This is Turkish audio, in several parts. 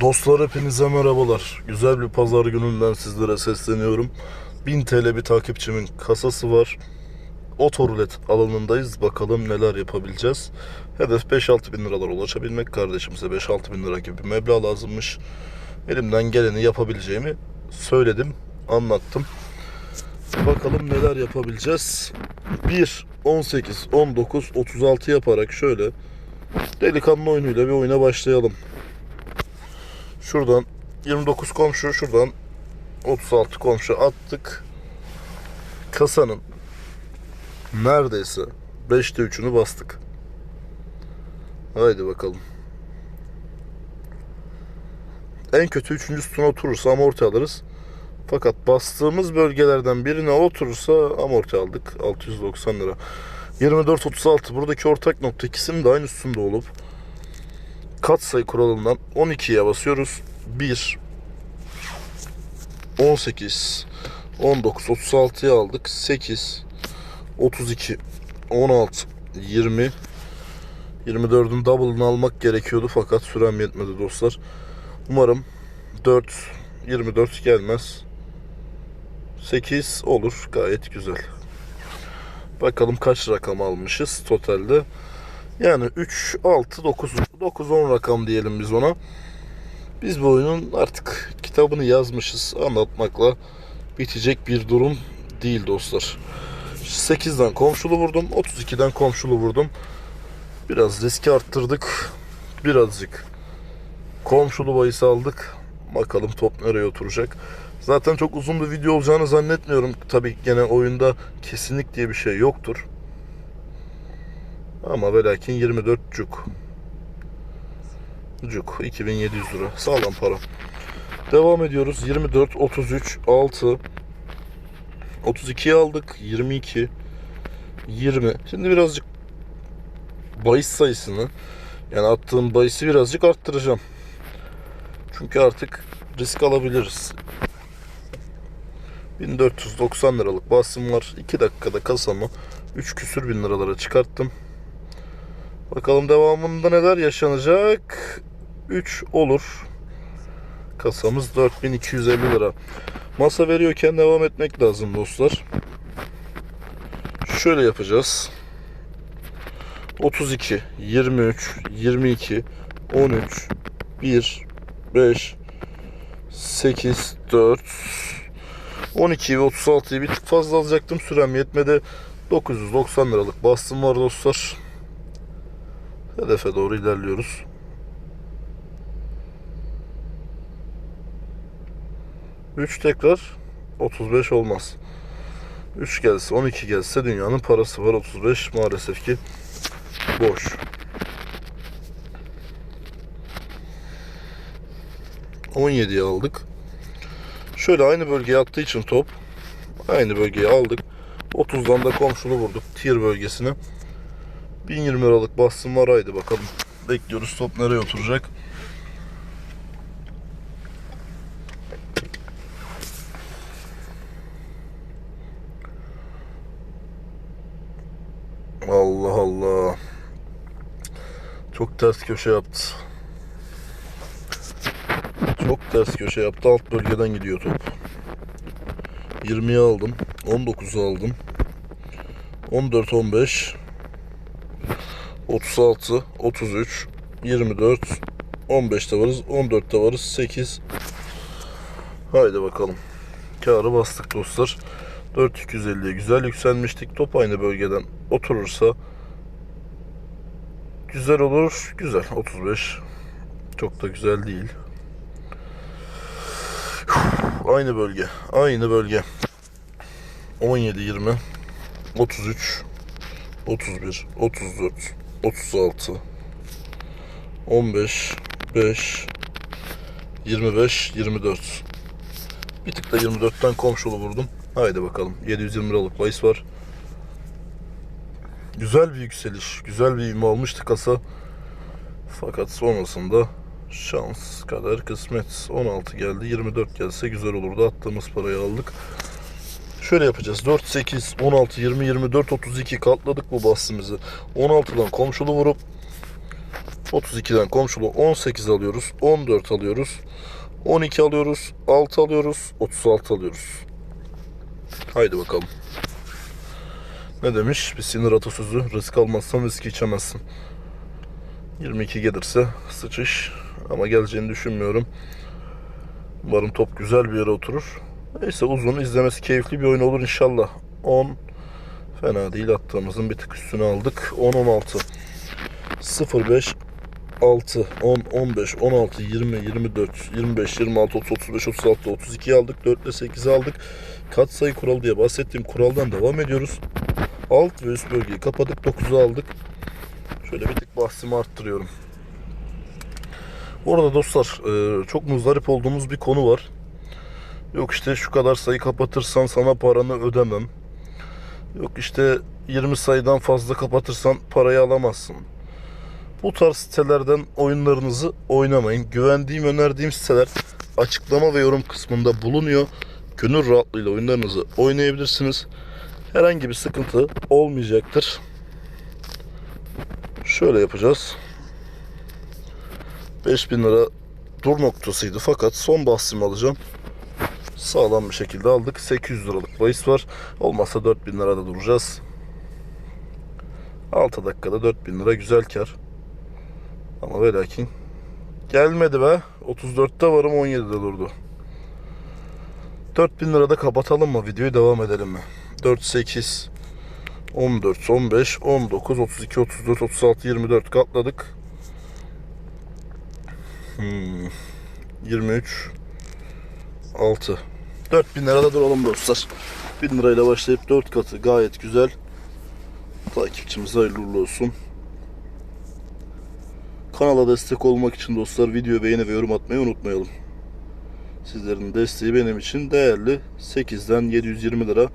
Dostlar hepinize merhabalar. Güzel bir pazar gününden sizlere sesleniyorum. 1000 TL bir takipçimin kasası var. Otorulet alanındayız. Bakalım neler yapabileceğiz. Hedef 5-6 bin liralar ulaşabilmek. Kardeşimize 5-6 bin lira gibi bir meblağ lazımmış. Elimden geleni yapabileceğimi söyledim, anlattım. Bakalım neler yapabileceğiz. 1, 18, 19, 36 yaparak şöyle delikanlı oyunuyla bir oyuna başlayalım. Şuradan 29 komşu, şuradan 36 komşu attık. Kasanın neredeyse 5'te 3'ünü bastık. Haydi bakalım. En kötü 3. sütuna oturursa amorti alırız. Fakat bastığımız bölgelerden birine oturursa amorti aldık. 690 lira. 24-36 buradaki ortak nokta ikisinin de aynı üstünde olup katsayı kuralından 12'ye basıyoruz. 1 18 19 36'ya aldık. 8 32 16 20 24'ün double'ını almak gerekiyordu fakat sürem yetmedi dostlar. Umarım 4 24 gelmez. 8 olur. Gayet güzel. Bakalım kaç rakam almışız totalde. Yani 3, 6, 9, 9, 10 rakam diyelim biz ona. Biz bu oyunun artık kitabını yazmışız. Anlatmakla bitecek bir durum değil dostlar. 8'den komşulu vurdum. 32'den komşulu vurdum. Biraz riski arttırdık. Birazcık komşulu bahis aldık. Bakalım top nereye oturacak. Zaten çok uzun bir video olacağını zannetmiyorum. Tabii gene oyunda kesinlik diye bir şey yoktur. Ama ve lakin 24 cuk. Cuk 2700 lira. Sağlam para. Devam ediyoruz. 24, 33, 6. 32'yi aldık. 22. 20. Şimdi birazcık bahis sayısını yani attığım bahisi birazcık arttıracağım. Çünkü artık risk alabiliriz. 1490 liralık basım var. 2 dakikada kasamı 3 küsür bin liralara çıkarttım. Bakalım devamında neler yaşanacak. 3 olur. Kasamız 4250 lira. Masa veriyorken devam etmek lazım dostlar. Şöyle yapacağız. 32, 23, 22, 13, 1, 5, 8, 4, 12 ve 36'yı bir tık fazla alacaktım. Sürem yetmedi. 990 liralık bastım var dostlar. Hedefe doğru ilerliyoruz. Üç tekrar 35 olmaz. 3 gelse 12 gelse dünyanın parası var 35 maalesef ki boş. 17'yi aldık. Şöyle aynı bölgeye attığı için top aynı bölgeye aldık. 30'dan da komşulu vurduk tier bölgesine. 1020 liralık bastım var haydi bakalım. Bekliyoruz top nereye oturacak. Allah Allah. Çok ters köşe yaptı. Çok ters köşe yaptı. Alt bölgeden gidiyor top. 20'yi aldım. 19'u aldım. 14, 15. 36, 33, 24, 15'te varız. 14'te varız. 8. Haydi bakalım. Karı bastık dostlar. 4250'ye güzel yükselmiştik. Top aynı bölgeden oturursa güzel olur. Güzel. 35. Çok da güzel değil. Aynı bölge. Aynı bölge. 17, 20, 33, 31, 34, 36, 15, 5, 25, 24. Bir tık da 24'ten komşulu vurdum. Haydi bakalım. 720 liralık bahis var. Güzel bir yükseliş. Güzel bir ivme almıştı kasa. Fakat sonrasında şans kadar kısmet. 16 geldi. 24 gelse güzel olurdu. Attığımız parayı aldık. Şöyle yapacağız. 4, 8, 16, 20, 24, 32 katladık bu bahsimizi. 16'dan komşulu vurup 32'den komşulu 18 alıyoruz. 14 alıyoruz. 12 alıyoruz. 6 alıyoruz. 36 alıyoruz. Haydi bakalım. Ne demiş? Bir sinir atasözü. Risk almazsan risk içemezsin. 22 gelirse sıçış. Ama geleceğini düşünmüyorum. Umarım top güzel bir yere oturur. Neyse uzun izlemesi keyifli bir oyun olur inşallah. 10 fena değil attığımızın bir tık üstüne aldık. 10 16 05 6 10 15 16 20 24 25 26 30 35 36 32 aldık. 4 ile 8'i aldık. Kat sayı kuralı diye bahsettiğim kuraldan devam ediyoruz. Alt ve üst bölgeyi kapadık. 9'u aldık. Şöyle bir tık bahsimi arttırıyorum. Bu arada dostlar e, çok muzdarip olduğumuz bir konu var. Yok işte şu kadar sayı kapatırsan sana paranı ödemem. Yok işte 20 sayıdan fazla kapatırsan parayı alamazsın. Bu tarz sitelerden oyunlarınızı oynamayın. Güvendiğim, önerdiğim siteler açıklama ve yorum kısmında bulunuyor. Gönül rahatlığıyla oyunlarınızı oynayabilirsiniz. Herhangi bir sıkıntı olmayacaktır. Şöyle yapacağız. 5000 lira dur noktasıydı fakat son bahsimi alacağım. Sağlam bir şekilde aldık. 800 liralık bahis var. Olmazsa 4000 lirada duracağız. 6 dakikada 4000 lira güzel kar. Ama ve lakin gelmedi be. 34'te varım 17'de durdu. 4000 lirada kapatalım mı? Videoyu devam edelim mi? 4, 8, 14, 15, 19, 32, 34, 36, 24 katladık. Hmm. 23 6 4000 lirada duralım dostlar. 1000 lirayla başlayıp 4 katı gayet güzel. Takipçimize hayırlı olsun. Kanala destek olmak için dostlar video beğeni ve yorum atmayı unutmayalım. Sizlerin desteği benim için değerli. 8'den 720 lira.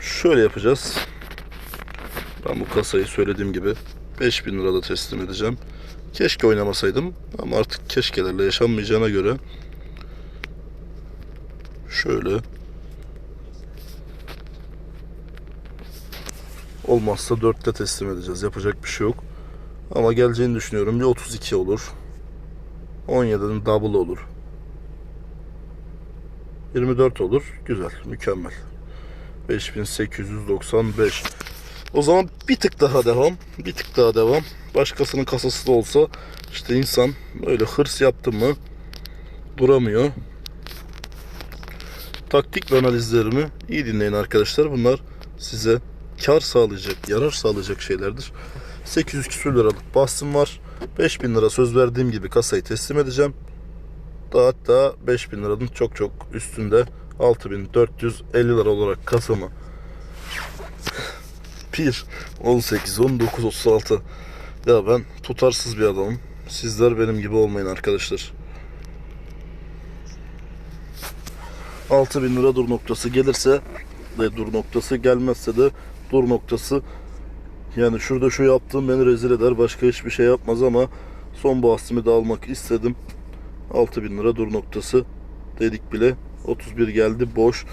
Şöyle yapacağız. Ben bu kasayı söylediğim gibi 5000 lirada teslim edeceğim. Keşke oynamasaydım ama artık keşkelerle yaşanmayacağına göre şöyle olmazsa 4'te teslim edeceğiz. Yapacak bir şey yok. Ama geleceğini düşünüyorum. Bir 32 olur. 17'nin double olur. 24 olur. Güzel. Mükemmel. 5895. O zaman bir tık daha devam. Bir tık daha devam. Başkasının kasası da olsa işte insan öyle hırs yaptı mı duramıyor. Taktik ve analizlerimi iyi dinleyin arkadaşlar. Bunlar size kar sağlayacak, yarar sağlayacak şeylerdir. 800 küsür liralık bahsim var. 5000 lira söz verdiğim gibi kasayı teslim edeceğim. Daha hatta 5000 liranın çok çok üstünde 6450 lira olarak kasamı 1, 18, 19, 36 Ya ben tutarsız bir adamım. Sizler benim gibi olmayın arkadaşlar. 6000 lira dur noktası gelirse de dur noktası gelmezse de dur noktası. Yani şurada şu yaptığım beni rezil eder başka hiçbir şey yapmaz ama son bahsimi de almak istedim. 6000 lira dur noktası dedik bile. 31 geldi boş.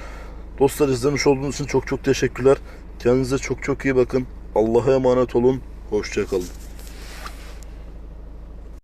Dostlar izlemiş olduğunuz için çok çok teşekkürler. Kendinize çok çok iyi bakın. Allah'a emanet olun. Hoşçakalın